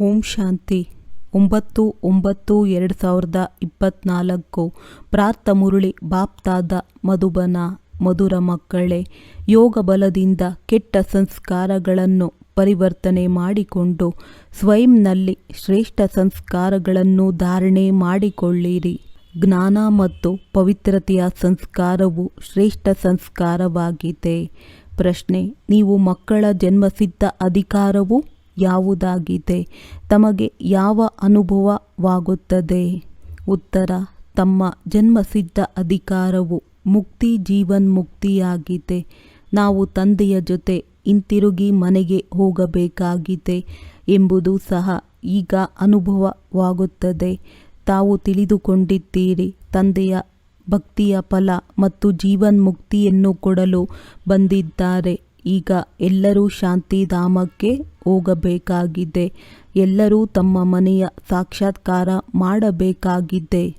ಓಂ ಶಾಂತಿ. ಒಂಬತ್ತು ಒಂಬತ್ತು ಎರಡು ಸಾವಿರದ ಇಪ್ಪತ್ತ್ನಾಲ್ಕು ಪ್ರಾರ್ಥ ಮುರುಳಿ, ಬಾಪ್ತಾದ, ಮಧುಬನ, ಮಧುರ ಮಕ್ಕಳೇ, ಯೋಗ ಬಲದಿಂದ ಕೆಟ್ಟ ಸಂಸ್ಕಾರಗಳನ್ನು ಪರಿವರ್ತನೆ ಮಾಡಿಕೊಂಡು ಸ್ವಯಂನಲ್ಲಿ ಶ್ರೇಷ್ಠ ಸಂಸ್ಕಾರಗಳನ್ನು ಧಾರಣೆ ಮಾಡಿಕೊಳ್ಳಿರಿ. ಜ್ಞಾನ ಮತ್ತು ಪವಿತ್ರತೆಯ ಸಂಸ್ಕಾರವು ಶ್ರೇಷ್ಠ ಸಂಸ್ಕಾರವಾಗಿದೆ. ಪ್ರಶ್ನೆ, ನೀವು ಮಕ್ಕಳ ಜನ್ಮಸಿದ್ಧ ಅಧಿಕಾರವು? ಯಾವುದಾಗಿದೆ? ತಮಗೆ ಯಾವ ಅನುಭವವಾಗುತ್ತದೆ? ಉತ್ತರ, ತಮ್ಮ ಜನ್ಮಸಿದ್ಧ ಅಧಿಕಾರವು ಮುಕ್ತಿ ಜೀವನ್ಮುಕ್ತಿಯಾಗಿದೆ ನಾವು ತಂದೆಯ ಜೊತೆ ಹಿಂತಿರುಗಿ ಮನೆಗೆ ಹೋಗಬೇಕಾಗಿದೆ ಎಂಬುದು ಸಹ ಈಗ ಅನುಭವವಾಗುತ್ತದೆ. ತಾವು ತಿಳಿದುಕೊಂಡಿದ್ದೀರಿ, ತಂದೆಯ ಭಕ್ತಿಯ ಫಲ ಮತ್ತು ಜೀವನ್ಮುಕ್ತಿಯನ್ನು ಕೊಡಲು ಬಂದಿದ್ದಾರೆ. ಈಗ ಎಲ್ಲರೂ ಶಾಂತಿಧಾಮಕ್ಕೆ ಹೋಗಬೇಕಾಗಿದೆ. ಎಲ್ಲರೂ ತಮ್ಮ ಮನೆಯ ಸಾಕ್ಷಾತ್ಕಾರ ಮಾಡಬೇಕಾಗಿದೆ.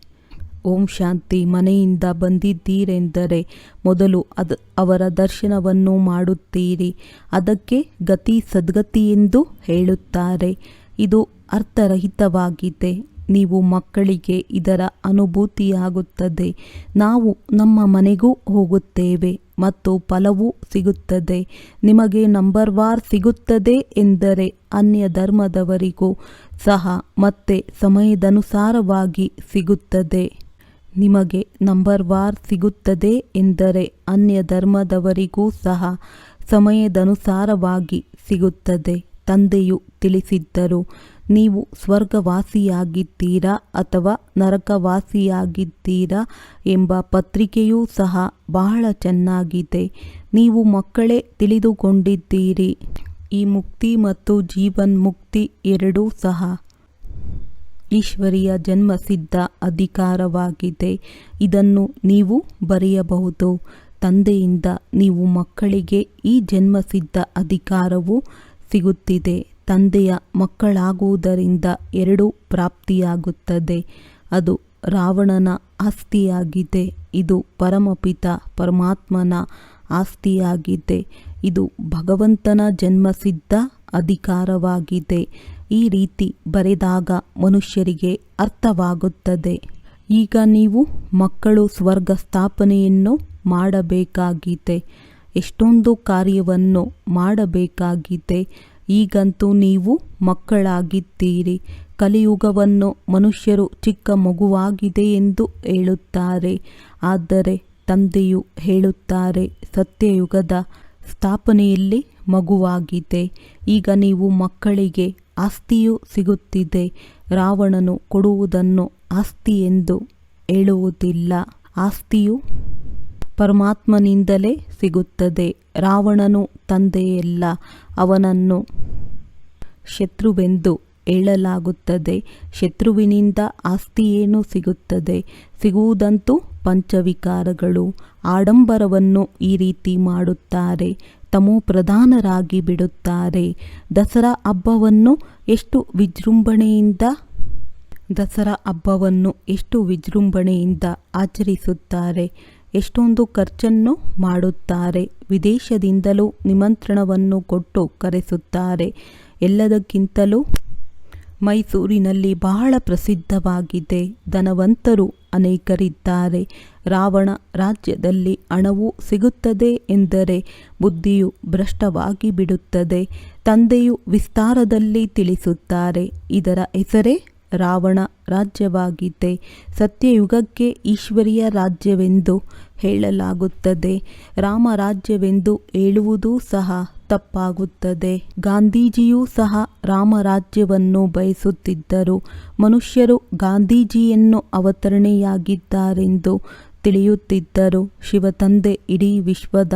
ಓಂ ಶಾಂತಿ ಮನೆಯಿಂದ ಬಂದಿದ್ದೀರೆಂದರೆ ಮೊದಲು ಅದ ಅವರ ದರ್ಶನವನ್ನು ಮಾಡುತ್ತೀರಿ. ಅದಕ್ಕೆ ಗತಿ ಸದ್ಗತಿ ಎಂದು ಹೇಳುತ್ತಾರೆ. ಇದು ಅರ್ಥರಹಿತವಾಗಿದೆ. ನೀವು ಮಕ್ಕಳಿಗೆ ಇದರ ಅನುಭೂತಿಯಾಗುತ್ತದೆ. ನಾವು ನಮ್ಮ ಮನೆಗೂ ಹೋಗುತ್ತೇವೆ ಮತ್ತು ಫಲವೂ ಸಿಗುತ್ತದೆ. ನಿಮಗೆ ನಂಬರ್ ವಾರ್ ಸಿಗುತ್ತದೆ ಎಂದರೆ ಅನ್ಯ ಧರ್ಮದವರಿಗೂ ಸಹ ಮತ್ತೆ ಸಮಯದನುಸಾರವಾಗಿ ಸಿಗುತ್ತದೆ. ನಿಮಗೆ ನಂಬರ್ ವಾರ್ ಸಿಗುತ್ತದೆ ಎಂದರೆ ಅನ್ಯ ಧರ್ಮದವರಿಗೂ ಸಹ ಸಮಯದನುಸಾರವಾಗಿ ಸಿಗುತ್ತದೆ. ತಂದೆಯು ತಿಳಿಸಿದ್ದರು, ನೀವು ಸ್ವರ್ಗವಾಸಿಯಾಗಿದ್ದೀರಾ ಅಥವಾ ನರಕವಾಸಿಯಾಗಿದ್ದೀರಾ? ಎಂಬ ಪತ್ರಿಕೆಯೂ ಸಹ ಬಹಳ ಚೆನ್ನಾಗಿದೆ. ನೀವು ಮಕ್ಕಳೇ ತಿಳಿದುಕೊಂಡಿದ್ದೀರಿ. ಈ ಮುಕ್ತಿ ಮತ್ತು ಜೀವನ್ ಮುಕ್ತಿ ಎರಡೂ ಸಹ ಈಶ್ವರಿಯ ಜನ್ಮಸಿದ್ಧ ಅಧಿಕಾರವಾಗಿದೆ. ಇದನ್ನು ನೀವು ಬರೆಯಬಹುದು. ತಂದೆಯಿಂದ ನೀವು ಮಕ್ಕಳಿಗೆ ಈ ಜನ್ಮಸಿದ್ಧ ಅಧಿಕಾರವು ಸಿಗುತ್ತಿದೆ. ತಂದೆಯ ಮಕ್ಕಳಾಗುವುದರಿಂದ ಎರಡೂ ಪ್ರಾಪ್ತಿಯಾಗುತ್ತದೆ. ಅದು ರಾವಣನ ಆಸ್ತಿಯಾಗಿದೆ. ಇದು ಪರಮಪಿತ ಪರಮಾತ್ಮನ ಆಸ್ತಿಯಾಗಿದೆ. ಇದು ಭಗವಂತನ ಜನ್ಮಸಿದ್ಧ ಅಧಿಕಾರವಾಗಿದೆ. ಈ ರೀತಿ ಬರೆದಾಗ ಮನುಷ್ಯರಿಗೆ ಅರ್ಥವಾಗುತ್ತದೆ. ಈಗ ನೀವು ಮಕ್ಕಳು ಸ್ವರ್ಗ ಸ್ಥಾಪನೆಯನ್ನು ಮಾಡಬೇಕಾಗಿದೆ. ಎಷ್ಟೊಂದು ಕಾರ್ಯವನ್ನು ಮಾಡಬೇಕಾಗಿದೆ. ಈಗಂತೂ ನೀವು ಮಕ್ಕಳಾಗಿದ್ದೀರಿ. ಕಲಿಯುಗವನ್ನು ಮನುಷ್ಯರು ಚಿಕ್ಕ ಮಗುವಾಗಿದೆ ಎಂದು ಹೇಳುತ್ತಾರೆ. ಆದರೆ ತಂದೆಯು ಹೇಳುತ್ತಾರೆ, ಸತ್ಯಯುಗದ ಸ್ಥಾಪನೆಯಲ್ಲಿ ಮಗುವಾಗಿದೆ. ಈಗ ನೀವು ಮಕ್ಕಳಿಗೆ ಆಸ್ತಿಯು ಸಿಗುತ್ತಿದೆ. ರಾವಣನು ಕೊಡುವುದನ್ನು ಆಸ್ತಿ ಎಂದು ಹೇಳುವುದಿಲ್ಲ. ಆಸ್ತಿಯು ಪರಮಾತ್ಮನಿಂದಲೇ ಸಿಗುತ್ತದೆ. ರಾವಣನು ತಂದೆಯೆಲ್ಲ, ಅವನನ್ನು ಶತ್ರುವೆಂದು ಹೇಳಲಾಗುತ್ತದೆ. ಶತ್ರುವಿನಿಂದ ಆಸ್ತಿಯೇನು ಸಿಗುತ್ತದೆ. ಸಿಗುವುದಂತೂ ಪಂಚವಿಕಾರಗಳು. ಆಡಂಬರವನ್ನು ಈ ರೀತಿ ಮಾಡುತ್ತಾರೆ. ತಮೋ ಪ್ರಧಾನರಾಗಿ ಬಿಡುತ್ತಾರೆ. ದಸರಾ ಹಬ್ಬವನ್ನು ಎಷ್ಟು ವಿಜೃಂಭಣೆಯಿಂದ, ದಸರಾ ಹಬ್ಬವನ್ನು ಎಷ್ಟು ವಿಜೃಂಭಣೆಯಿಂದ ಆಚರಿಸುತ್ತಾರೆ. ಎಷ್ಟೊಂದು ಖರ್ಚನ್ನು ಮಾಡುತ್ತಾರೆ. ವಿದೇಶದಿಂದಲೂ ನಿಮಂತ್ರಣವನ್ನು ಕೊಟ್ಟು ಕರೆಸುತ್ತಾರೆ. ಎಲ್ಲದಕ್ಕಿಂತಲೂ ಮೈಸೂರಿನಲ್ಲಿ ಬಹಳ ಪ್ರಸಿದ್ಧವಾಗಿದೆ. ಧನವಂತರು ಅನೇಕರಿದ್ದಾರೆ. ರಾವಣ ರಾಜ್ಯದಲ್ಲಿ ಹಣವು ಸಿಗುತ್ತದೆ ಎಂದರೆ ಬುದ್ಧಿಯು ಭ್ರಷ್ಟವಾಗಿ ಬಿಡುತ್ತದೆ ತಂದೆಯು ವಿಸ್ತಾರದಲ್ಲಿ ತಿಳಿಸುತ್ತಾರೆ. ಇದರ ಹೆಸರೇ ರಾವಣ ರಾಜ್ಯವಾಗಿದೆ ಸತ್ಯಯುಗಕ್ಕೆ ಈಶ್ವರಿಯ ರಾಜ್ಯವೆಂದು ಹೇಳಲಾಗುತ್ತದೆ. ರಾಮ ರಾಜ್ಯವೆಂದು ಹೇಳುವುದೂ ಸಹ ತಪ್ಪಾಗುತ್ತದೆ. ಗಾಂಧೀಜಿಯೂ ಸಹ ರಾಮರಾಜ್ಯವನ್ನು ಬಯಸುತ್ತಿದ್ದರು. ಮನುಷ್ಯರು ಗಾಂಧೀಜಿಯನ್ನು ಅವತರಣೆಯಾಗಿದ್ದಾರೆಂದು ತಿಳಿಯುತ್ತಿದ್ದರು. ಶಿವತಂದೆ ಇಡೀ ವಿಶ್ವದ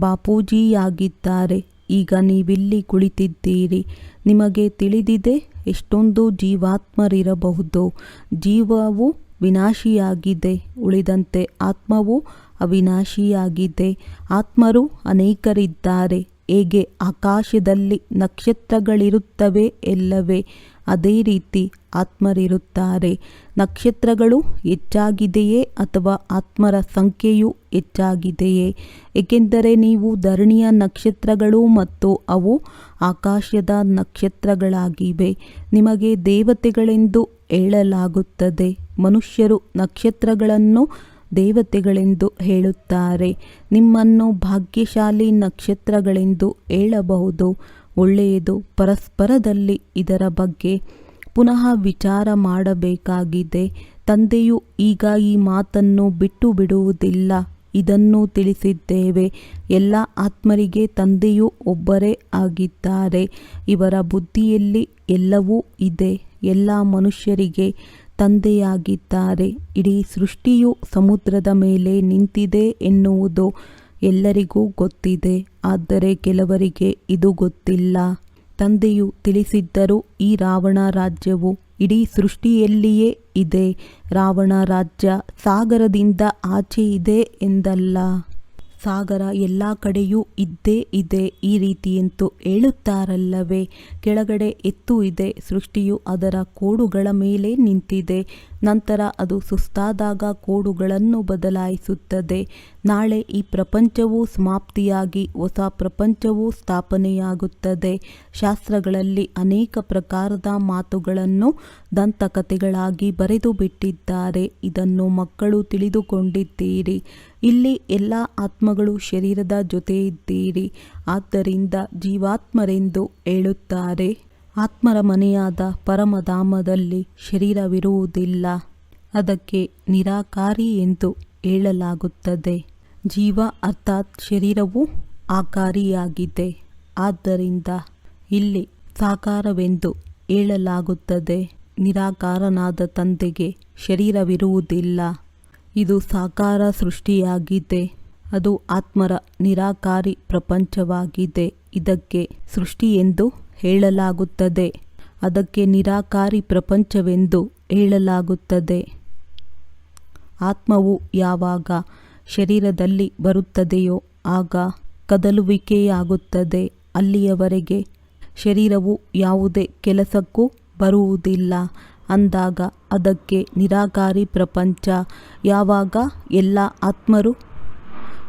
ಬಾಪೂಜಿಯಾಗಿದ್ದಾರೆ. ಈಗ ನೀವಿಲ್ಲಿ ಕುಳಿತಿದ್ದೀರಿ. ನಿಮಗೆ ತಿಳಿದಿದೆ ಎಷ್ಟೊಂದು ಜೀವಾತ್ಮರಿರಬಹುದು. ಜೀವವು ವಿನಾಶಿಯಾಗಿದೆ. ಉಳಿದಂತೆ ಆತ್ಮವು ಅವಿನಾಶಿಯಾಗಿದೆ. ಆತ್ಮರು ಅನೇಕರಿದ್ದಾರೆ. ಹೇಗೆ ಆಕಾಶದಲ್ಲಿ ನಕ್ಷತ್ರಗಳಿರುತ್ತವೆ ಎಲ್ಲವೇ. ಅದೇ ರೀತಿ ಆತ್ಮರಿರುತ್ತಾರೆ. ನಕ್ಷತ್ರಗಳು ಹೆಚ್ಚಾಗಿದೆಯೇ ಅಥವಾ ಆತ್ಮರ ಸಂಖ್ಯೆಯು ಹೆಚ್ಚಾಗಿದೆಯೇ? ಏಕೆಂದರೆ ನೀವು ಧರಣಿಯ ನಕ್ಷತ್ರಗಳು ಮತ್ತು ಅವು ಆಕಾಶದ ನಕ್ಷತ್ರಗಳಾಗಿವೆ. ನಿಮಗೆ ದೇವತೆಗಳೆಂದು ಹೇಳಲಾಗುತ್ತದೆ. ಮನುಷ್ಯರು ನಕ್ಷತ್ರಗಳನ್ನು ದೇವತೆಗಳೆಂದು ಹೇಳುತ್ತಾರೆ. ನಿಮ್ಮನ್ನು ಭಾಗ್ಯಶಾಲಿ ನಕ್ಷತ್ರಗಳೆಂದು ಹೇಳಬಹುದು. ಒಳ್ಳೆಯದು. ಪರಸ್ಪರದಲ್ಲಿ ಇದರ ಬಗ್ಗೆ ಪುನಃ ವಿಚಾರ ಮಾಡಬೇಕಾಗಿದೆ. ತಂದೆಯು ಈಗ ಈ ಮಾತನ್ನು ಬಿಟ್ಟು ಬಿಡುವುದಿಲ್ಲ ಇದನ್ನು ತಿಳಿಸಿದ್ದೇವೆ. ಎಲ್ಲ ಆತ್ಮರಿಗೆ ತಂದೆಯು ಒಬ್ಬರೇ ಆಗಿದ್ದಾರೆ. ಇವರ ಬುದ್ಧಿಯಲ್ಲಿ ಎಲ್ಲವೂ ಇದೆ. ಎಲ್ಲ ಮನುಷ್ಯರಿಗೆ ತಂದೆಯಾಗಿದ್ದಾರೆ. ಇಡೀ ಸೃಷ್ಟಿಯು ಸಮುದ್ರದ ಮೇಲೆ ನಿಂತಿದೆ ಎನ್ನುವುದು ಎಲ್ಲರಿಗೂ ಗೊತ್ತಿದೆ, ಆದರೆ ಕೆಲವರಿಗೆ ಇದು ಗೊತ್ತಿಲ್ಲ. ತಂದೆಯು ತಿಳಿಸಿದ್ದರೂ ಈ ರಾವಣ ರಾಜ್ಯವು ಇಡೀ ಸೃಷ್ಟಿಯಲ್ಲಿಯೇ ಇದೆ. ರಾವಣ ರಾಜ್ಯ ಸಾಗರದಿಂದ ಆಚೆ ಇದೆ ಎಂದಲ್ಲ. ಸಾಗರ ಎಲ್ಲ ಕಡೆಯೂ ಇದ್ದೇ ಇದೆ ಈ ರೀತಿಯಂತೂ ಹೇಳುತ್ತಾರಲ್ಲವೇ. ಕೆಳಗಡೆ ಎತ್ತು ಇದೆ, ಸೃಷ್ಟಿಯು ಅದರ ಕೋಡುಗಳ ಮೇಲೆ ನಿಂತಿದೆ. ನಂತರ ಅದು ಸುಸ್ತಾದಾಗ ಕೋಡುಗಳನ್ನು ಬದಲಾಯಿಸುತ್ತದೆ. ನಾಳೆ ಈ ಪ್ರಪಂಚವು ಸಮಾಪ್ತಿಯಾಗಿ, ಹೊಸ ಪ್ರಪಂಚವು ಸ್ಥಾಪನೆಯಾಗುತ್ತದೆ. ಶಾಸ್ತ್ರಗಳಲ್ಲಿ ಅನೇಕ ಪ್ರಕಾರದ ಮಾತುಗಳನ್ನು ದಂತಕಥೆಗಳಾಗಿ ಬರೆದು ಬಿಟ್ಟಿದ್ದಾರೆ ಇದನ್ನು ಮಕ್ಕಳು ತಿಳಿದುಕೊಂಡಿದ್ದೀರಿ. ಇಲ್ಲಿ ಎಲ್ಲ ಆತ್ಮಗಳು ಶರೀರದ ಜೊತೆ ಇದ್ದೀರಿ ಆದ್ದರಿಂದ ಜೀವಾತ್ಮರೆಂದು ಹೇಳುತ್ತಾರೆ. ಆತ್ಮರ ಮನೆಯಾದ ಪರಮಧಾಮದಲ್ಲಿ ಶರೀರವಿರುವುದಿಲ್ಲ. ಅದಕ್ಕೆ ನಿರಾಕಾರಿ ಎಂದು ಹೇಳಲಾಗುತ್ತದೆ. ಜೀವ ಅರ್ಥಾತ್ ಶರೀರವು ಆಕಾರಿಯಾಗಿದೆ. ಆದ್ದರಿಂದ ಇಲ್ಲಿ ಸಾಕಾರವೆಂದು ಹೇಳಲಾಗುತ್ತದೆ. ನಿರಾಕಾರನಾದ ತಂದೆಗೆ ಶರೀರವಿರುವುದಿಲ್ಲ. ಇದು ಸಾಕಾರ ಸೃಷ್ಟಿಯಾಗಿದೆ. ಅದು ಆತ್ಮರ ನಿರಾಕಾರಿ ಪ್ರಪಂಚವಾಗಿದೆ. ಇದಕ್ಕೆ ಸೃಷ್ಟಿ ಎಂದು ಹೇಳಲಾಗುತ್ತದೆ. ಅದಕ್ಕೆ ನಿರಾಕಾರಿ ಪ್ರಪಂಚವೆಂದು ಹೇಳಲಾಗುತ್ತದೆ. ಆತ್ಮವು ಯಾವಾಗ ಶರೀರದಲ್ಲಿ ಬರುತ್ತದೆಯೋ ಆಗ ಕದಲುವಿಕೆಯಾಗುತ್ತದೆ. ಅಲ್ಲಿಯವರೆಗೆ ಶರೀರವು ಯಾವುದೇ ಕೆಲಸಕ್ಕೂ ಬರುವುದಿಲ್ಲ. ಅಂದಾಗ ಅದಕ್ಕೆ ನಿರಾಕಾರಿ ಪ್ರಪಂಚ. ಯಾವಾಗ ಎಲ್ಲ ಆತ್ಮರು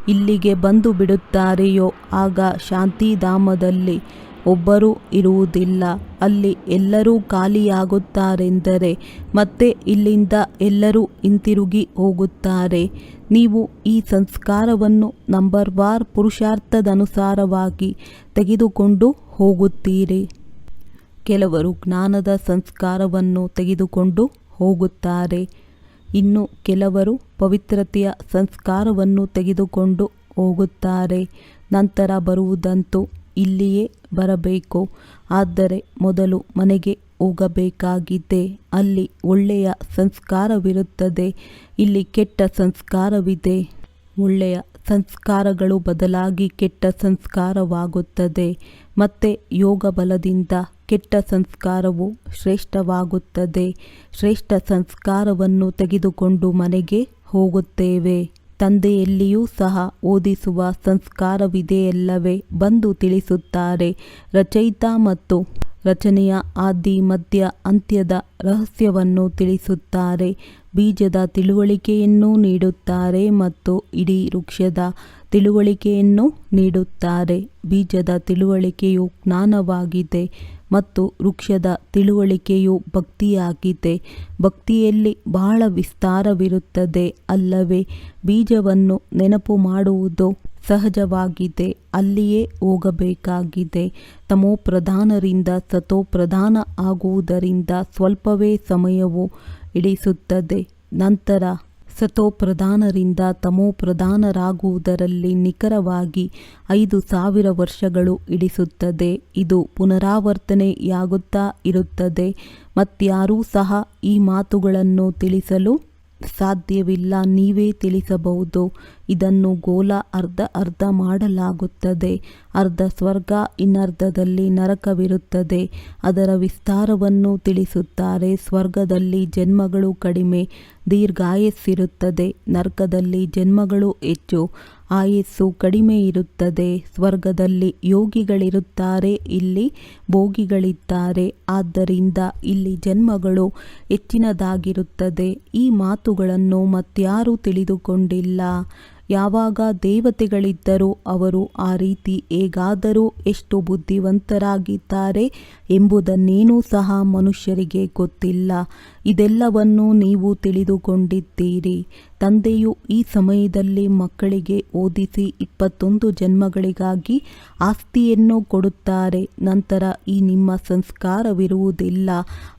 ಇಲ್ಲಿಗೆ ಬಂದು ಬಿಡುತ್ತಾರೆಯೋ ಆಗ ಶಾಂತಿಧಾಮದಲ್ಲಿ ಒಬ್ಬರೂ ಇರುವುದಿಲ್ಲ. ಅಲ್ಲಿ ಎಲ್ಲರೂ ಖಾಲಿಯಾಗುತ್ತಾರೆಂದರೆ ಮತ್ತೆ ಇಲ್ಲಿಂದ ಎಲ್ಲರೂ ಹಿಂತಿರುಗಿ ಹೋಗುತ್ತಾರೆ. ನೀವು ಈ ಸಂಸ್ಕಾರವನ್ನು ನಂಬರ್ ವಾರ್ ಪುರುಷಾರ್ಥದನುಸಾರವಾಗಿ ತೆಗೆದುಕೊಂಡು ಹೋಗುತ್ತೀರಿ. ಕೆಲವರು ಜ್ಞಾನದ ಸಂಸ್ಕಾರವನ್ನು ತೆಗೆದುಕೊಂಡು ಹೋಗುತ್ತಾರೆ. ಇನ್ನು ಕೆಲವರು ಪವಿತ್ರತೆಯ ಸಂಸ್ಕಾರವನ್ನು ತೆಗೆದುಕೊಂಡು ಹೋಗುತ್ತಾರೆ. ನಂತರ ಬರುವುದಂತೂ ಇಲ್ಲಿಯೇ ಬರಬೇಕು. ಆದರೆ ಮೊದಲು ಮನೆಗೆ ಹೋಗಬೇಕಾಗಿದೆ. ಅಲ್ಲಿ ಒಳ್ಳೆಯ ಸಂಸ್ಕಾರವಿರುತ್ತದೆ. ಇಲ್ಲಿ ಕೆಟ್ಟ ಸಂಸ್ಕಾರವಿದೆ. ಒಳ್ಳೆಯ ಸಂಸ್ಕಾರಗಳು ಬದಲಾಗಿ ಕೆಟ್ಟ ಸಂಸ್ಕಾರವಾಗುತ್ತದೆ. ಮತ್ತೆ ಯೋಗ ಬಲದಿಂದ ಕೆಟ್ಟ ಸಂಸ್ಕಾರವು ಶ್ರೇಷ್ಠವಾಗುತ್ತದೆ. ಶ್ರೇಷ್ಠ ಸಂಸ್ಕಾರವನ್ನು ತೆಗೆದುಕೊಂಡು ಮನೆಗೆ ಹೋಗುತ್ತೇವೆ. ತಂದೆಯಲ್ಲಿಯೂ ಸಹ ಓದಿಸುವ ಸಂಸ್ಕಾರವಿದೆಯಲ್ಲವೇ ಬಂದು ತಿಳಿಸುತ್ತಾರೆ. ರಚಯಿತ ಮತ್ತು ರಚನೆಯ ಆದಿ ಮಧ್ಯ ಅಂತ್ಯದ ರಹಸ್ಯವನ್ನು ತಿಳಿಸುತ್ತಾರೆ. ಬೀಜದ ತಿಳುವಳಿಕೆಯನ್ನು ನೀಡುತ್ತಾರೆ ಮತ್ತು ಇಡೀ ವೃಕ್ಷದ ತಿಳುವಳಿಕೆಯನ್ನು ನೀಡುತ್ತಾರೆ. ಬೀಜದ ತಿಳುವಳಿಕೆಯು ಜ್ಞಾನವಾಗಿದೆ ಮತ್ತು ವೃಕ್ಷದ ತಿಳುವಳಿಕೆಯು ಭಕ್ತಿಯಾಗಿದೆ. ಭಕ್ತಿಯಲ್ಲಿ ಬಹಳ ವಿಸ್ತಾರವಿರುತ್ತದೆ. ಅಲ್ಲವೇ, ಬೀಜವನ್ನು ನೆನಪು ಮಾಡುವುದು ಸಹಜವಾಗಿದೆ. ಅಲ್ಲಿಯೇ ಹೋಗಬೇಕಾಗಿದೆ. ತಮೋ ಪ್ರಧಾನರಿಂದ ಸತೋಪ್ರಧಾನ ಆಗುವುದರಿಂದ ಸ್ವಲ್ಪವೇ ಸಮಯವು ಹಿಡಿಸುತ್ತದೆ. ನಂತರ ಸತೋಪ್ರಧಾನರಿಂದ ತಮೋಪ್ರಧಾನರಾಗುವುದರಲ್ಲಿ ನಿಖರವಾಗಿ ಐದು ಸಾವಿರ ವರ್ಷಗಳು ಇಡಿಸುತ್ತದೆ ಇದು ಪುನರಾವರ್ತನೆಯಾಗುತ್ತಾ ಇರುತ್ತದೆ. ಮತ್ತಾರೂ ಸಹ ಈ ಮಾತುಗಳನ್ನು ತಿಳಿಸಲು ಸಾಧ್ಯವಿಲ್ಲ, ನೀವೇ ತಿಳಿಸಬಹುದು. ಇದನ್ನು ಗೋಲ ಅರ್ಧ ಅರ್ಧ ಮಾಡಲಾಗುತ್ತದೆ. ಅರ್ಧ ಸ್ವರ್ಗ, ಇನ್ನರ್ಧದಲ್ಲಿ ನರಕವಿರುತ್ತದೆ. ಅದರ ವಿಸ್ತಾರವನ್ನು ತಿಳಿಸುತ್ತಾರೆ. ಸ್ವರ್ಗದಲ್ಲಿ ಜನ್ಮಗಳು ಕಡಿಮೆ, ದೀರ್ಘಾಯಸ್ಸಿರುತ್ತದೆ. ನರಕದಲ್ಲಿ ಜನ್ಮಗಳು ಹೆಚ್ಚು. ಆಯಸ್ಸು ಕಡಿಮೆ ಇರುತ್ತದೆ. ಸ್ವರ್ಗದಲ್ಲಿ ಯೋಗಿಗಳಿರುತ್ತಾರೆ. ಇಲ್ಲಿ ಭೋಗಿಗಳಿದ್ದಾರೆ. ಆದ್ದರಿಂದ ಇಲ್ಲಿ ಜನ್ಮಗಳು ಹೆಚ್ಚಿನದಾಗಿರುತ್ತದೆ. ಈ ಮಾತುಗಳನ್ನು ಮತ್ಯಾರೂ ತಿಳಿದುಕೊಂಡಿಲ್ಲ. ಯಾವಾಗ ದೇವತೆಗಳಿದ್ದರೂ ಅವರು ಆ ರೀತಿ ಹೇಗಾದರೂ ಎಷ್ಟು ಬುದ್ಧಿವಂತರಾಗಿದ್ದಾರೆ ಎಂಬುದನ್ನೇನೂ ಸಹ ಮನುಷ್ಯರಿಗೆ ಗೊತ್ತಿಲ್ಲ. ಇದೆಲ್ಲವನ್ನು ನೀವು ತಿಳಿದುಕೊಂಡಿದ್ದೀರಿ. ತಂದೆಯು ಈ ಸಮಯದಲ್ಲಿ ಮಕ್ಕಳಿಗೆ ಓದಿಸಿ ಇಪ್ಪತ್ತೊಂದು ಜನ್ಮಗಳಿಗಾಗಿ ಆಸ್ತಿಯನ್ನು ಕೊಡುತ್ತಾರೆ. ನಂತರ ಈ ನಿಮ್ಮ ಸಂಸ್ಕಾರವಿರುವುದಿಲ್ಲ.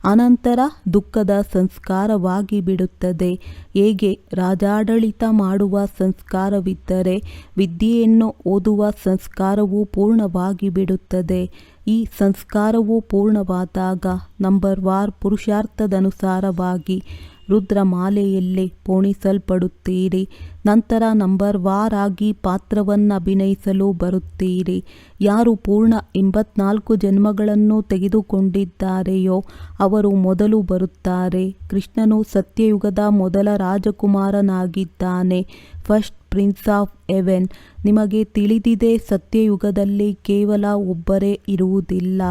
ಅನಂತರ ದುಃಖದ ಸಂಸ್ಕಾರವಾಗಿ ಬಿಡುತ್ತದೆ. ಹೇಗೆ ರಾಜಾಡಳಿತ ಮಾಡುವ ಸಂಸ್ಕಾರವಿದ್ದರೆ ವಿದ್ಯೆಯನ್ನು ಓದುವ ಸಂಸ್ಕಾರವು ಪೂರ್ಣವಾಗಿ ಬಿಡುತ್ತದೆ. ಈ ಸಂಸ್ಕಾರವು ಪೂರ್ಣವಾದಾಗ ನಂಬರ್ ವಾರ್ ಪುರುಷಾರ್ಥದನುಸಾರವಾಗಿ ರುದ್ರಮಾಲೆಯಲ್ಲಿ ಪೋಣಿಸಲ್ಪಡುತ್ತೀರಿ. ನಂತರ ನಂಬರ್ ವಾರ್ ಆಗಿ ಪಾತ್ರವನ್ನು ಅಭಿನಯಿಸಲು ಬರುತ್ತೀರಿ. ಯಾರು ಪೂರ್ಣ ಎಂಬತ್ನಾಲ್ಕು ಜನ್ಮಗಳನ್ನು ತೆಗೆದುಕೊಂಡಿದ್ದಾರೆಯೋ ಅವರು ಮೊದಲು ಬರುತ್ತಾರೆ. ಕೃಷ್ಣನು ಸತ್ಯಯುಗದ ಮೊದಲ ರಾಜಕುಮಾರನಾಗಿದ್ದಾನೆ. ಫಸ್ಟ್ ಪ್ರಿನ್ಸ್ ಆಫ್ ಎವೆನ್ ನಿಮಗೆ ತಿಳಿದಿದೆ, ಸತ್ಯಯುಗದಲ್ಲಿ ಕೇವಲ ಒಬ್ಬರೇ ಇರುವುದಿಲ್ಲ.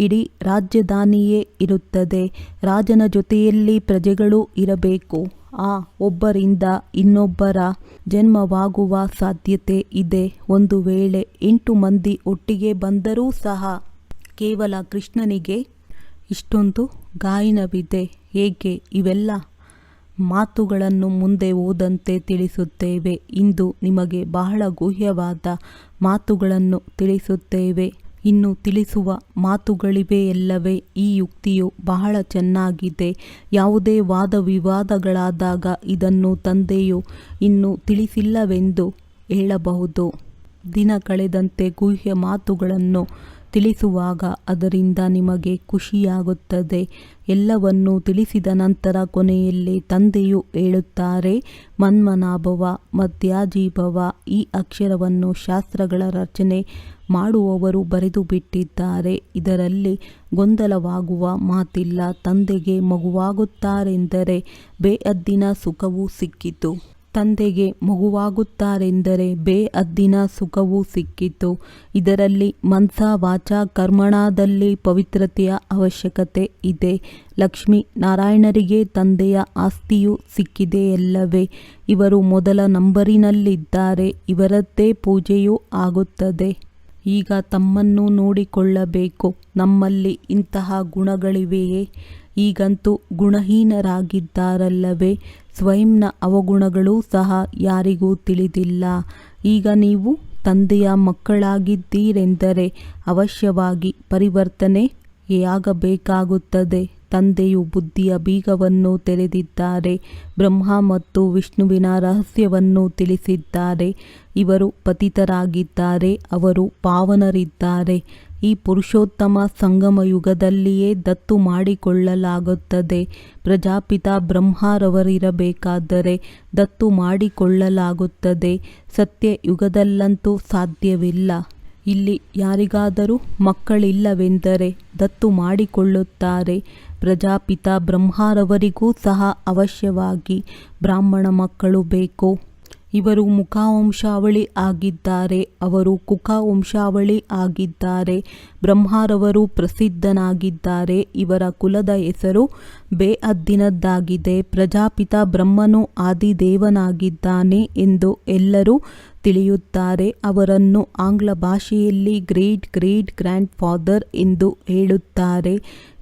ಇಡೀ ರಾಜಧಾನಿಯೇ ಇರುತ್ತದೆ. ರಾಜನ ಜೊತೆಯಲ್ಲಿ ಪ್ರಜೆಗಳು ಇರಬೇಕು. ಆ ಒಬ್ಬರಿಂದ ಇನ್ನೊಬ್ಬರ ಜನ್ಮವಾಗುವ ಸಾಧ್ಯತೆ ಇದೆ. ಒಂದು ವೇಳೆ ಎಂಟು ಮಂದಿ ಒಟ್ಟಿಗೆ ಬಂದರೂ ಸಹ ಕೇವಲ ಕೃಷ್ಣನಿಗೆ ಇಷ್ಟೊಂದು ಗಾಯನವಿದೆ. ಹೇಗೆ? ಇವೆಲ್ಲ ಮಾತುಗಳನ್ನು ಮುಂದೆ ಓದಂತೆ ತಿಳಿಸುತ್ತೇವೆ. ಇಂದು ನಿಮಗೆ ಬಹಳ ಗುಹ್ಯವಾದ ಮಾತುಗಳನ್ನು ತಿಳಿಸುತ್ತೇವೆ. ಇನ್ನು ತಿಳಿಸುವ ಮಾತುಗಳಿವೆಯಲ್ಲವೇ ಈ ಯುಕ್ತಿಯು ಬಹಳ ಚೆನ್ನಾಗಿದೆ. ಯಾವುದೇ ವಾದ ವಿವಾದಗಳಾದಾಗ ಇದನ್ನು ತಂದೆಯು ಇನ್ನು ತಿಳಿಸಿಲ್ಲವೆಂದು ಹೇಳಬಹುದು. ದಿನ ಕಳೆದಂತೆ ಗುಹ್ಯ ಮಾತುಗಳನ್ನು ತಿಳಿಸುವಾಗ ಅದರಿಂದ ನಿಮಗೆ ಖುಷಿಯಾಗುತ್ತದೆ. ಎಲ್ಲವನ್ನು ತಿಳಿಸಿದ ನಂತರ ಕೊನೆಯಲ್ಲಿ ತಂದೆಯು ಹೇಳುತ್ತಾರೆ, ಮನ್ಮನಾಭವ, ಮಧ್ಯಾಜೀಭವ, ಈ ಅಕ್ಷರವನ್ನು ಶಾಸ್ತ್ರಗಳ ರಚನೆ ಮಾಡುವವರು ಬರೆದು ಬಿಟ್ಟಿದ್ದಾರೆ ಇದರಲ್ಲಿ ಗೊಂದಲವಾಗುವ ಮಾತಿಲ್ಲ. ತಂದೆಗೆ ಮಗುವಾಗುತ್ತಾರೆಂದರೆ ಬೇಅದ್ದಿನ ಸುಖವೂ ಸಿಕ್ಕಿತು. ತಂದೆಗೆ ಮಗುವಾಗುತ್ತಾರೆಂದರೆ ಬೇ ಅದ್ದಿನ ಸುಖವು ಸಿಕ್ಕಿತು. ಇದರಲ್ಲಿ ಮನ್ಸ ವಾಚ ಕರ್ಮಣದಲ್ಲಿ ಪವಿತ್ರತೆಯ ಅವಶ್ಯಕತೆ ಇದೆ. ಲಕ್ಷ್ಮಿ ನಾರಾಯಣರಿಗೆ ತಂದೆಯ ಆಸ್ತಿಯು ಸಿಕ್ಕಿದೆಯಲ್ಲವೇ ಇವರು ಮೊದಲ ನಂಬರಿನಲ್ಲಿದ್ದಾರೆ. ಇವರದ್ದೇ ಪೂಜೆಯೂ ಆಗುತ್ತದೆ. ಈಗ ತಮ್ಮನ್ನು ನೋಡಿಕೊಳ್ಳಬೇಕು. ನಮ್ಮಲ್ಲಿ ಇಂತಹ ಗುಣಗಳಿವೆಯೇ? ಈಗಂತೂ ಗುಣಹೀನರಾಗಿದ್ದಾರಲ್ಲವೇ? ಸ್ವಯಂನ ಅವಗುಣಗಳು ಸಹ ಯಾರಿಗೂ ತಿಳಿದಿಲ್ಲ. ಈಗ ನೀವು ತಂದೆಯ ಮಕ್ಕಳಾಗಿದ್ದೀರೆಂದರೆ ಅವಶ್ಯವಾಗಿ ಪರಿವರ್ತನೆಯಾಗಬೇಕಾಗುತ್ತದೆ. ತಂದೆಯು ಬುದ್ಧಿಯ ಬೀಗವನ್ನು ತೆರೆದಿದ್ದಾರೆ, ಬ್ರಹ್ಮ ಮತ್ತು ವಿಷ್ಣುವಿನ ರಹಸ್ಯವನ್ನು ತಿಳಿಸಿದ್ದಾರೆ. ಇವರು ಪತಿತರಾಗಿದ್ದಾರೆ, ಅವರು ಪಾವನರಿದ್ದಾರೆ. ಈ ಪುರುಷೋತ್ತಮ ಸಂಗಮ ಯುಗದಲ್ಲಿಯೇ ದತ್ತು ಮಾಡಿಕೊಳ್ಳಲಾಗುತ್ತದೆ. ಪ್ರಜಾಪಿತ ಬ್ರಹ್ಮರವರಿರಬೇಕಾದರೆ ದತ್ತು ಮಾಡಿಕೊಳ್ಳಲಾಗುತ್ತದೆ. ಸತ್ಯ ಯುಗದಲ್ಲಂತೂ ಸಾಧ್ಯವಿಲ್ಲ. ಇಲ್ಲಿ ಯಾರಿಗಾದರೂ ಮಕ್ಕಳಿಲ್ಲವೆಂದರೆ ದತ್ತು ಮಾಡಿಕೊಳ್ಳುತ್ತಾರೆ. ಪ್ರಜಾಪಿತ ಬ್ರಹ್ಮರವರಿಗೂ ಸಹ ಅವಶ್ಯವಾಗಿ ಬ್ರಾಹ್ಮಣ ಮಕ್ಕಳು ಬೇಕು. ಇವರು ಮುಖ ವಂಶಾವಳಿ ಆಗಿದ್ದಾರೆ, ಅವರು ಕುಖ ವಂಶಾವಳಿ ಆಗಿದ್ದಾರೆ, ಬ್ರಹ್ಮರವರು ಪ್ರಸಿದ್ಧನಾಗಿದ್ದಾರೆ, ಇವರ ಕುಲದ ಹೆಸರು ಬೇಅದ್ದಿನದ್ದಾಗಿದೆ, ಪ್ರಜಾಪಿತ ಬ್ರಹ್ಮನು ಆದಿದೇವನಾಗಿದ್ದಾನೆ ಎಂದು ಎಲ್ಲರೂ ತಿಳಿಯುತ್ತಾರೆ, ಅವರನ್ನು ಆಂಗ್ಲ ಭಾಷೆಯಲ್ಲಿ ಗ್ರೇಟ್ ಗ್ರೇಟ್ ಗ್ರ್ಯಾಂಡ್ ಫಾದರ್ ಎಂದು ಹೇಳುತ್ತಾರೆ,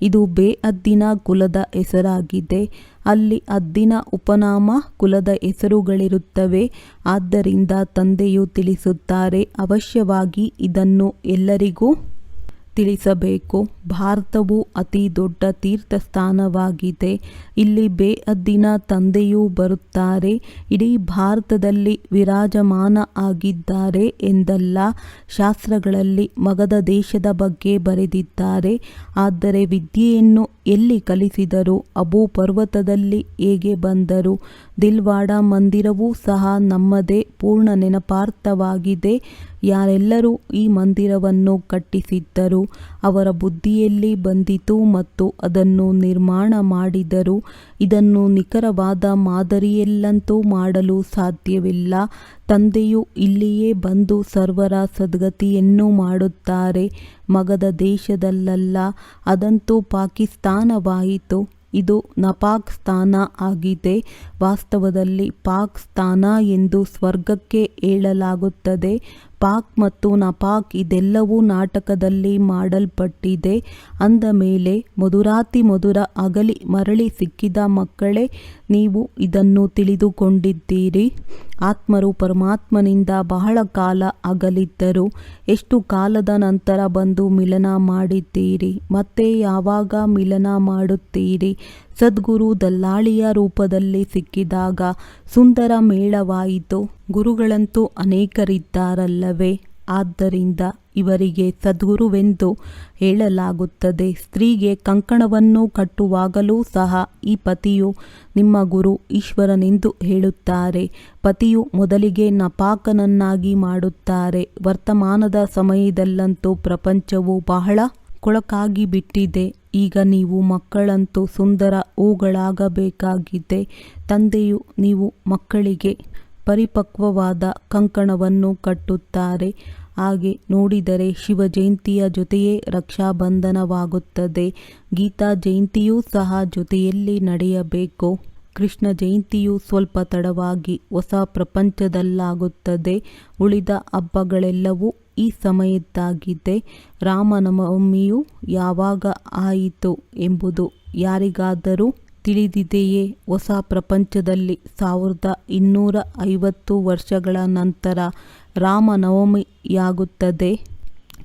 ಇದು ಬೇಅದ್ದಿನ ಕುಲದ ಹೆಸರಾಗಿದೆ. ಅಲ್ಲಿ ಅದ್ದಿನ ಉಪನಾಮ ಕುಲದ ಹೆಸರುಗಳಿರುತ್ತವೆ. ಆದ್ದರಿಂದ ತಂದೆಯು ತಿಳಿಸುತ್ತಾರೆ ಅವಶ್ಯವಾಗಿ ಇದನ್ನು ಎಲ್ಲರಿಗೂ ತಿಳಿಸಬೇಕು. ಭಾರತವು ಅತಿ ದೊಡ್ಡ ತೀರ್ಥಸ್ಥಾನವಾಗಿದೆ. ಇಲ್ಲಿ ಬೇಅದ್ದಿನ ತಂದೆಯೂ ಬರುತ್ತಾರೆ. ಇಡೀ ಭಾರತದಲ್ಲಿ ವಿರಾಜಮಾನ ಆಗಿದ್ದಾರೆ ಎಂದಲ್ಲ, ಶಾಸ್ತ್ರಗಳಲ್ಲಿ ಮಗದ ದೇಶದ ಬಗ್ಗೆ ಬರೆದಿದ್ದಾರೆ. ಆದರೆ ವಿದ್ಯೆಯನ್ನು ಎಲ್ಲಿ ಕಲಿಸಿದರು? ಅಬು ಪರ್ವತದಲ್ಲಿ ಹೇಗೆ ಬಂದರು? ದಿಲ್ವಾಡ ಮಂದಿರವೂ ಸಹ ನಮ್ಮದೇ ಪೂರ್ಣ ನೆನಪಾರ್ಥವಾಗಿದೆ. ಯಾರೆಲ್ಲರೂ ಈ ಮಂದಿರವನ್ನು ಕಟ್ಟಿಸಿದ್ದರು. ಅವರ ಬುದ್ಧಿಯಲ್ಲಿ ಬಂದಿತು ಮತ್ತು ಅದನ್ನು ನಿರ್ಮಾಣ ಮಾಡಿದರು. ಇದನ್ನು ನಿಖರವಾದ ಮಾದರಿಯಲ್ಲಂತೂ ಮಾಡಲು ಸಾಧ್ಯವಿಲ್ಲ. ತಂದೆಯು ಇಲ್ಲಿಯೇ ಬಂದು ಸರ್ವರ ಸದ್ಗತಿಯನ್ನು ಮಾಡುತ್ತಾರೆ. ಮಗದ ದೇಶದಲ್ಲಲ್ಲ, ಅದಂತೂ ಪಾಕಿಸ್ತಾನವಾಯಿತು. ಇದು ನಪಾಕ್ ಸ್ಥಾನ ಆಗಿದೆ. ವಾಸ್ತವದಲ್ಲಿ ಪಾಕ್ ಸ್ಥಾನ ಎಂದು ಸ್ವರ್ಗಕ್ಕೆ ಹೇಳಲಾಗುತ್ತದೆ ಪಾಕ್ ಮತ್ತು ನಪಾಕ್ ಇದೆಲ್ಲವೂ ನಾಟಕದಲ್ಲಿ ಮಾಡಲ್ಪಟ್ಟಿದೆ. ಅಂದ ಮೇಲೆ ಮಧುರಾತಿ ಮಧುರ ಅಗಲಿ ಮರಳಿ ಸಿಕ್ಕಿದ ಮಕ್ಕಳೇ, ನೀವು ಇದನ್ನು ತಿಳಿದುಕೊಂಡಿದ್ದೀರಿ. ಆತ್ಮರು ಪರಮಾತ್ಮನಿಂದ ಬಹಳ ಕಾಲ ಅಗಲಿದ್ದರು. ಎಷ್ಟು ಕಾಲದ ನಂತರ ಬಂದು ಮಿಲನ ಮಾಡಿದ್ದೀರಿ? ಮತ್ತೆ ಯಾವಾಗ ಮಿಲನ ಮಾಡುತ್ತೀರಿ? ಸದ್ಗುರು ದಲ್ಲಾಳಿಯ ರೂಪದಲ್ಲಿ ಸಿಕ್ಕಿದಾಗ ಸುಂದರ ಮೇಳವಾಯಿತು. ಗುರುಗಳಂತೂ ಅನೇಕರಿದ್ದಾರಲ್ಲವೇ? ಆದ್ದರಿಂದ ಇವರಿಗೆ ಸದ್ಗುರುವೆಂದು ಹೇಳಲಾಗುತ್ತದೆ. ಸ್ತ್ರೀಗೆ ಕಂಕಣವನ್ನು ಕಟ್ಟುವಾಗಲೂ ಸಹ ಈ ಪತಿಯು ನಿಮ್ಮ ಗುರು ಈಶ್ವರನೆಂದು ಹೇಳುತ್ತಾರೆ. ಪತಿಯು ಮೊದಲಿಗೆ ನಪಾಕನನ್ನಾಗಿ ಮಾಡುತ್ತಾರೆ. ವರ್ತಮಾನದ ಸಮಯದಲ್ಲಂತೂ ಪ್ರಪಂಚವು ಬಹಳ ಕೊಳಕಾಗಿ ಬಿಟ್ಟಿದೆ. ಈಗ ನೀವು ಮಕ್ಕಳಂತೂ ಸುಂದರ ಹೂಗಳಾಗಬೇಕಾಗಿದೆ. ತಂದೆಯು ನೀವು ಮಕ್ಕಳಿಗೆ ಪರಿಪಕ್ವವಾದ ಕಂಕಣವನ್ನು ಕಟ್ಟುತ್ತಾರೆ. ಹಾಗೆ ನೋಡಿದರೆ ಶಿವ ಜಯಂತಿಯ ಜೊತೆಯೇ ರಕ್ಷಾಬಂಧನವಾಗುತ್ತದೆ. ಗೀತಾ ಜಯಂತಿಯೂ ಸಹ ಜೊತೆಯಲ್ಲಿ ನಡೆಯಬೇಕು. ಕೃಷ್ಣ ಜಯಂತಿಯು ಸ್ವಲ್ಪ ತಡವಾಗಿ ಹೊಸ ಪ್ರಪಂಚದಲ್ಲಾಗುತ್ತದೆ. ಉಳಿದ ಹಬ್ಬಗಳೆಲ್ಲವೂ ಈ ಸಮಯದ್ದಾಗಿದೆ. ರಾಮನವಮಿಯು ಯಾವಾಗ ಆಯಿತು ಎಂಬುದು ಯಾರಿಗಾದರೂ ತಿಳಿದಿದೆಯೇ? ಹೊಸ ಪ್ರಪಂಚದಲ್ಲಿ ಸಾವಿರದ ಇನ್ನೂರ ಐವತ್ತು ವರ್ಷಗಳ ನಂತರ ರಾಮನವಮಿಯಾಗುತ್ತದೆ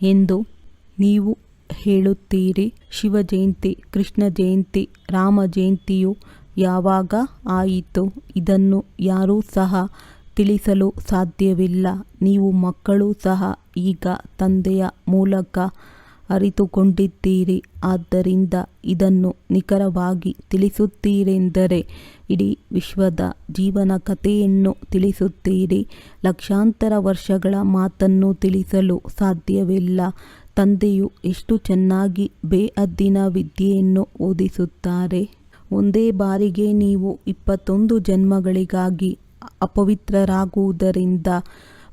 ಎಂದು ನೀವು ಹೇಳುತ್ತೀರಿ. ಶಿವ ಜಯಂತಿ, ಕೃಷ್ಣ ಜಯಂತಿ, ರಾಮ ಜಯಂತಿಯು ಯಾವಾಗ ಆಯಿತು? ಇದನ್ನು ಯಾರೂ ಸಹ ತಿಳಿಸಲು ಸಾಧ್ಯವಿಲ್ಲ. ನೀವು ಮಕ್ಕಳು ಸಹ ಈಗ ತಂದೆಯ ಮೂಲಕ ಅರಿತುಕೊಂಡಿದ್ದೀರಿ. ಆದ್ದರಿಂದ ಇದನ್ನು ನಿಖರವಾಗಿ ತಿಳಿಸುತ್ತೀರೆಂದರೆ, ಇಡೀ ವಿಶ್ವದ ಜೀವನ ಕಥೆಯನ್ನು ತಿಳಿಸುತ್ತೀರಿ. ಲಕ್ಷಾಂತರ ವರ್ಷಗಳ ಮಾತನ್ನು ತಿಳಿಸಲು ಸಾಧ್ಯವಿಲ್ಲ. ತಂದೆಯು ಎಷ್ಟು ಚೆನ್ನಾಗಿ ಬೇಅದ್ದಿನ ವಿದ್ಯೆಯನ್ನು ಓದಿಸುತ್ತಾರೆ. ಒಂದೇ ಬಾರಿಗೆ ನೀವು ಇಪ್ಪತ್ತೊಂದು ಜನ್ಮಗಳಿಗಾಗಿ ಅಪವಿತ್ರರಾಗುವುದರಿಂದ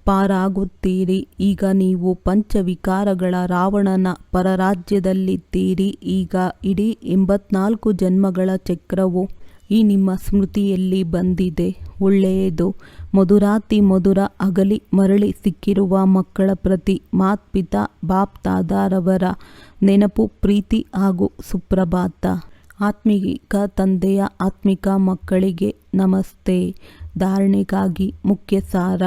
ಪಾರಾಗುತ್ತೀರಿ. ಈಗ ನೀವು ಪಂಚವಿಕಾರಗಳ ರಾವಣನ ಪರರಾಜ್ಯದಲ್ಲಿದ್ದೀರಿ. ಈಗ ಇಡೀ ಎಂಬತ್ನಾಲ್ಕು ಜನ್ಮಗಳ ಚಕ್ರವು ಈ ನಿಮ್ಮ ಸ್ಮೃತಿಯಲ್ಲಿ ಬಂದಿದೆ. ಒಳ್ಳೆಯದು. ಮಧುರಾತಿ ಮಧುರ ಅಗಲಿ ಮರಳಿ ಸಿಕ್ಕಿರುವ ಮಕ್ಕಳ ಪ್ರತಿ ಮಾತ್ಪಿತಾ ಬಾಪ್ ದಾದಾರವರ ನೆನಪು ಪ್ರೀತಿ ಹಾಗೂ ಸುಪ್ರಭಾತ. ಆತ್ಮಿಕ ತಂದೆಯ ಆತ್ಮಿಕ ಮಕ್ಕಳಿಗೆ ನಮಸ್ತೆ. ಧಾರಣೆಗಾಗಿ ಮುಖ್ಯ ಸಾರ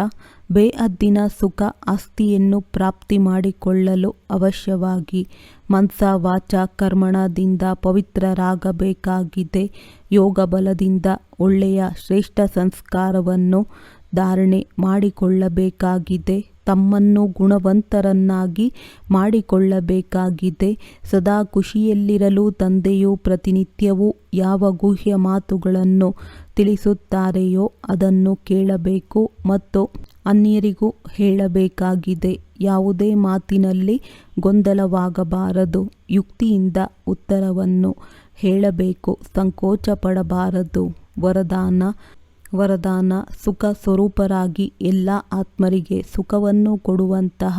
ಬೇಅದ್ದಿನ ಸುಖ ಆಸ್ತಿಯನ್ನು ಪ್ರಾಪ್ತಿ ಮಾಡಿಕೊಳ್ಳಲು ಅವಶ್ಯವಾಗಿ ಮನ್ಸ ವಾಚ ಕರ್ಮಣದಿಂದ ಪವಿತ್ರರಾಗಬೇಕಾಗಿದೆ. ಯೋಗ ಬಲದಿಂದ ಒಳ್ಳೆಯ ಶ್ರೇಷ್ಠ ಸಂಸ್ಕಾರವನ್ನು ಧಾರಣೆ ಮಾಡಿಕೊಳ್ಳಬೇಕಾಗಿದೆ. ತಮ್ಮನ್ನು ಗುಣವಂತರನ್ನಾಗಿ ಮಾಡಿಕೊಳ್ಳಬೇಕಾಗಿದೆ. ಸದಾ ಖುಷಿಯಲ್ಲಿರಲು ತಂದೆಯು ಪ್ರತಿನಿತ್ಯವೂ ಯಾವ ಗುಹ್ಯ ಮಾತುಗಳನ್ನು ತಿಳಿಸುತ್ತಾರೆಯೋ ಅದನ್ನು ಕೇಳಬೇಕು ಮತ್ತು ಅನ್ಯರಿಗೂ ಹೇಳಬೇಕಾಗಿದೆ. ಯಾವುದೇ ಮಾತಿನಲ್ಲಿ ಗೊಂದಲವಾಗಬಾರದು. ಯುಕ್ತಿಯಿಂದ ಉತ್ತರವನ್ನು ಹೇಳಬೇಕು. ಸಂಕೋಚ ಪಡಬಾರದು ವರದಾನ ವರದಾನ ಸುಖ ಸ್ವರೂಪರಾಗಿ ಎಲ್ಲ ಆತ್ಮರಿಗೆ ಸುಖವನ್ನು ಕೊಡುವಂತಹ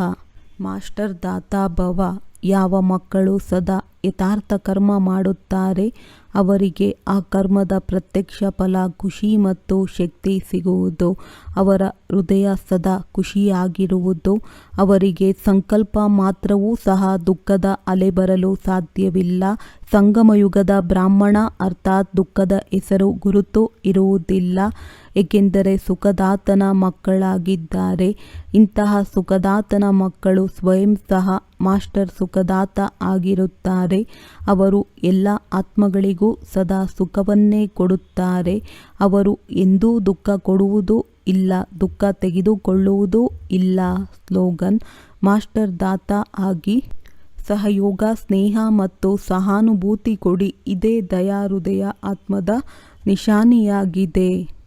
ಮಾಸ್ಟರ್ ದಾತಾ ಭವ ಯಾವ ಮಕ್ಕಳು ಸದಾ ಯಥಾರ್ಥ ಕರ್ಮ ಮಾಡುತ್ತಾರೆ, ಅವರಿಗೆ ಆ ಕರ್ಮದ ಪ್ರತ್ಯಕ್ಷ ಫಲ ಖುಷಿ ಮತ್ತು ಶಕ್ತಿ ಸಿಗುವುದು. ಅವರ ಹೃದಯ ಸದಾ ಖುಷಿಯಾಗಿರುವುದು. ಅವರಿಗೆ ಸಂಕಲ್ಪ ಮಾತ್ರವೂ ಸಹ ದುಃಖದ ಅಲೆ ಬರಲು ಸಾಧ್ಯವಿಲ್ಲ. ಸಂಗಮಯುಗದ ಬ್ರಾಹ್ಮಣ ಅರ್ಥಾತ್ ದುಃಖದ ಹೆಸರು ಗುರುತು ಇರುವುದಿಲ್ಲ. ಏಕೆಂದರೆ ಸುಖದಾತನ ಮಕ್ಕಳಾಗಿದ್ದಾರೆ. ಇಂತಹ ಸುಖದಾತನ ಮಕ್ಕಳು ಸ್ವಯಂ ಸಹ ಮಾಸ್ಟರ್ ಸುಖದಾತ ಆಗಿರುತ್ತಾರೆ. ಅವರು ಎಲ್ಲ ಆತ್ಮಗಳಿಗೂ ಸದಾ ಸುಖವನ್ನೇ ಕೊಡುತ್ತಾರೆ. ಅವರು ಎಂದೂ ದುಃಖ ಕೊಡುವುದು ಇಲ್ಲ, ದುಃಖ ತೆಗೆದುಕೊಳ್ಳುವುದು ಇಲ್ಲ ಸ್ಲೋಗನ್. ಮಾಸ್ಟರ್ ದಾತ ಆಗಿ, ಸಹಯೋಗ, ಸ್ನೇಹ ಮತ್ತು ಸಹಾನುಭೂತಿ ಕೊಡಿ. ಇದೇ ದಯಾ ಹೃದಯ ಆತ್ಮದ ನಿಶಾನೆಯಾಗಿದೆ.